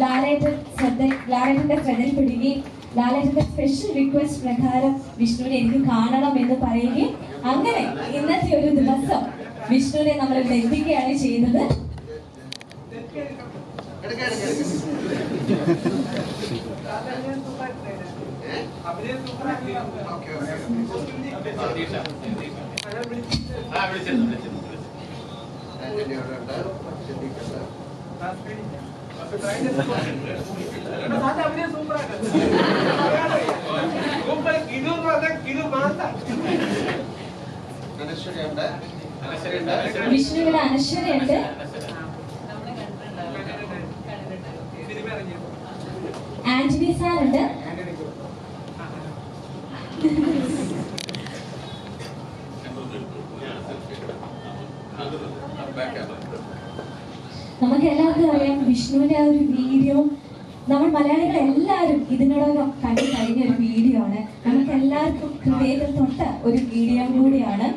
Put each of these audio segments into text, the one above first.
ലാലേട്ടൻ ശ്രദ്ധ ലാലേട്ടന്റെ ശ്രദ്ധയിൽപ്പെടുകയും ലാലേട്ടന്റെ സ്പെഷ്യൽ റിക്വസ്റ്റ് പ്രകാരം വിഷ്ണുവിനെ എനിക്ക് കാണണം എന്ന് പറയുകയും അങ്ങനെ ഇന്നത്തെ ഒരു ദിവസം വിഷ്ണുവിനെ നമ്മൾ ഇവിടെ എത്തിക്കുകയാണ് ചെയ്യുന്നത്. എടുക്ക, വിഷ്ണുവിന്റെ അനശ്വരയുണ്ട്. ആന്റണി സാറുണ്ട്. നമുക്ക് എല്ലാവർക്കും അറിയാം വിഷ്ണുവിന്റെ ആ ഒരു വീഡിയോ. നമ്മൾ മലയാളികൾ എല്ലാവരും ഇതിനോടകം കണ്ടു കഴിഞ്ഞ ഒരു വീഡിയോ ആണ്. നമുക്ക് എല്ലാവർക്കും ഹൃദയത്തിൽ തൊട്ട ഒരു വീഡിയോ കൂടിയാണ്.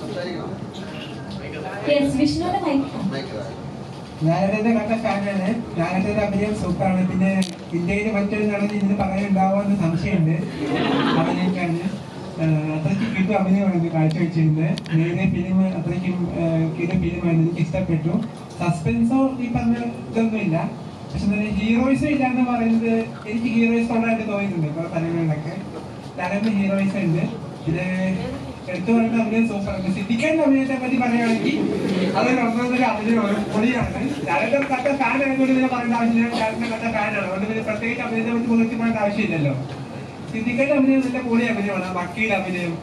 സംസാരിക്കണം വിഷ്ണുവിന്റെ മൈക്ക് ഞാനതിന്റെ കണ്ട ഫാനാണ് ഞാനതിന്റെ അഭിനയം സൂപ്പറാണ് പിന്നെ ഇന്ത്യയിൽ മറ്റൊരു നടൻ ഇതിന് പറയാനുണ്ടാവുമെന്ന് സംശയമുണ്ട്. അഭിനയിക്കാണ് അത്രയ്ക്ക് കിട്ടും അഭിനയമാണ് കാഴ്ചവെച്ചിരുന്നത്. ഫിലിം അത്രയ്ക്കും കിട്ടും ഫിലിമായിരുന്നു എനിക്ക് ഇഷ്ടപ്പെട്ടു. സസ്പെൻസോ ഈ പറഞ്ഞ ഇതൊന്നുമില്ല. പക്ഷെ നല്ല ഹീറോയിസം ഇല്ല എന്ന് പറയുന്നത് എനിക്ക് ഹീറോയിസ് ഉള്ളതായിട്ട് തോന്നിയിട്ടുണ്ട്. ഇപ്പോൾ തലങ്ങളിലൊക്കെ ധാരാളം ഹീറോയിസം ഉണ്ട്. പിന്നെ എടുത്തു പറയുന്ന അഭിനയം സൂപ്പറാണ് സിദ്ധിക്കാന്റെ അഭിനയത്തെ പറ്റി പറയുകയാണെങ്കിൽ അതൊരു ഒന്നൊന്നര അഭിനയമാണ് പൊളിയാണ്. ഞാനൊക്കെ കട്ട ഫാൻ ആയതുകൊണ്ട് ഇതിനെ പറയേണ്ട ആവശ്യമില്ല. ഞാനൊക്കെ കട്ട ഫാനാണ് അതുകൊണ്ട് പിന്നെ പ്രത്യേകിച്ച് അഭിനയത്തെ പറ്റി പുറത്ത് പറയേണ്ട ആവശ്യമില്ലല്ലോ. സിദ്ധിക്കാന്റെ അഭിനയം നല്ല പൊളി അഭിനയമാണ്. വക്കീൽ അഭിനയം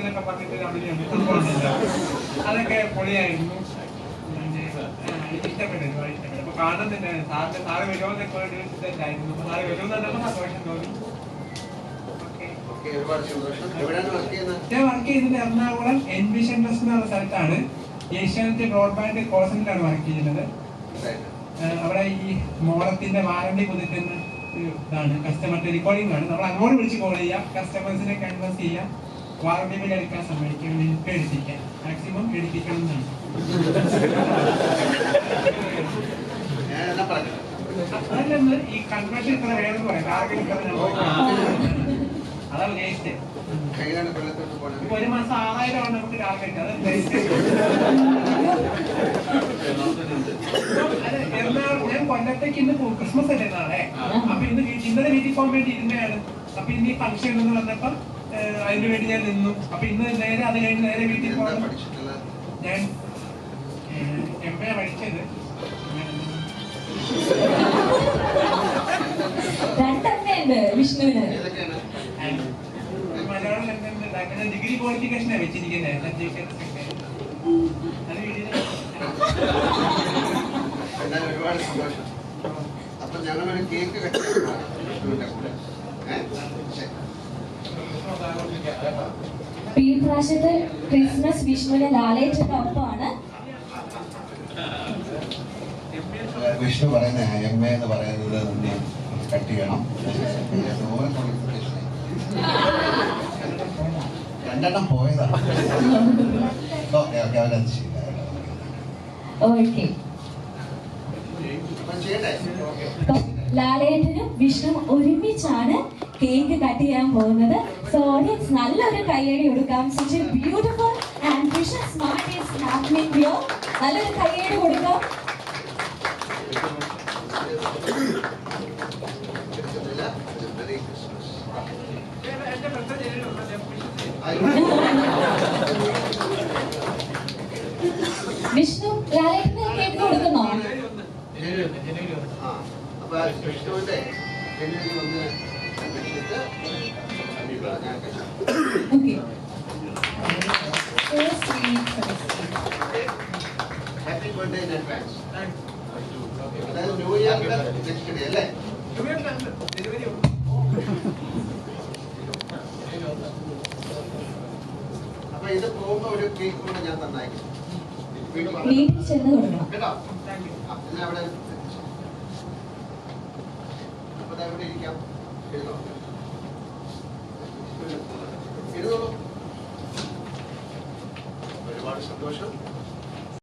എന്നൊക്കെ പറഞ്ഞിട്ട് ഒരു അതൊക്കെ പൊളിയായിരുന്നു. ഇഷ്ടപ്പെട്ടു ഒരുപാട് ഇഷ്ടപ്പെട്ടു അപ്പൊ കാണുന്നില്ല സാറിന്റെ സാറ് വരുമോന്നൊക്കെ ഒരു ഇതായിരുന്നു സാറ് വരുമെന്ന് പറഞ്ഞപ്പോൾ തോന്നി ഓക്കെ ഓക്കേ, ഒരുപാട് സന്തോഷം. എവിടെയാണ് വർക്ക് ചെയ്യുന്നത് ഞാൻ വർക്ക് ചെയ്തത് എറണാകുളം എൻ ബി സെൻട്രസ് എന്നുള്ള സ്ഥലത്താണ്. ഏഷ്യാനെറ്റ് ബ്രോഡ്ബാൻഡ് കോൾ സെന്ററിലാണ് വർക്ക് ചെയ്യുന്നത് അവിടെ ഈ മോളത്തിന്റെ വാറണ്ടി പുതുക്കുന്ന ഇതാണ് കസ്റ്റമർ ടെലികോളിംഗ് ആണ്. നമ്മൾ അങ്ങോട്ട് വിളിച്ച് കോൾ ചെയ്യാം. കസ്റ്റമേഴ്സിനെ കൺവേഴ്സ് ചെയ്യാം. വാറണ്ടി ബിൽ എടുക്കാൻ സമ്മതിക്കാം ബിൽ എടുപ്പിക്കാം. മാക്സിമം എടുപ്പിക്കണം എന്നാണ്. അതല്ലെന്ന് ഈ കൺവേർഷൻ ഇത്ര വേണമെന്ന് പറയാം ടാർഗറ്റ് ഇത്ര ഞാൻ പോയി. അതാ ഉദ്ദേശിച്ചത് കയ്യിലാണ് ഇപ്പൊ ഒരു മാസം ആറായിരം ആണ് നമുക്ക് ടാർഗറ്റ് അത് എറണാകുളം ഞാൻ കൊല്ലത്തേക്ക് ഇന്ന് പോകും ക്രിസ്മസ് അല്ലേ നാളെ? അപ്പൊ ഇന്ന് ഇന്നലെ വീട്ടിൽ പോകാൻ വേണ്ടി ഇരുന്നതാണ്. അപ്പൊ ഇന്ന് ഈ ഫംഗ്ഷൻ ഉണ്ടെന്ന് പറഞ്ഞപ്പം അതിനു വേണ്ടി ഞാൻ നിന്നു. അപ്പൊ ഇന്ന് നേരെ അത് കഴിഞ്ഞ് നേരെ വീട്ടിൽ പോകണം. ഞാൻ എം എ പഠിച്ചത്. രണ്ടമ്മയുണ്ട് വിഷ്ണുവിന്. ഡിഗ്രി ക്വാളിഫിക്കേഷനാണ് വെച്ചിരിക്കുന്നത് ഒരുപാട് സന്തോഷം. അപ്പൊ ഞങ്ങളൊരു കേക്ക് ഈ പ്രാവശ്യത്തെ ക്രിസ്മസ് വിഷ്ണുവിനെ ലാലേറ്റന്റെ ഒപ്പമാണ് വിഷ്ണു പറയുന്ന എം എ എന്ന് പറയുന്നത് നീ കട്ട് ചെയ്യണം. രണ്ടെണ്ണം പോയതാ. ഓക്കെ ഓക്കെ അവരത് ഓക്കെ. ലാലേട്ടനും വിഷ്ണു ഒരുമിച്ചാണ് കേക്ക് കട്ട് ചെയ്യാൻ പോകുന്നത്. സോ ഓഡിയൻസ് നല്ലൊരു കൈയടി കൊടുക്കാം. Such beautiful and and smart smart is happening നല്ലൊരു കൈയടി കൊടുക്കാം. വിഷ്ണു ലാലേട്ടന് കേക്ക് കൊടുക്കുന്നോ. ഹാപ്പി ബർത്ത്ഡേ ഇൻ അഡ്വാൻസ് അതായത് ന്യൂ ഇയറിന്റെ നെക്സ്റ്റ് ഡേ അല്ലേ? അപ്പൊ ഇത് പോകുമ്പോ ഒരു കേക്ക് കൂടെ ഞാൻ തന്നേക്കും വീട്ടിൽ ചെന്ന് കൊടുക്കണം ഒരുപാട് സന്തോഷം.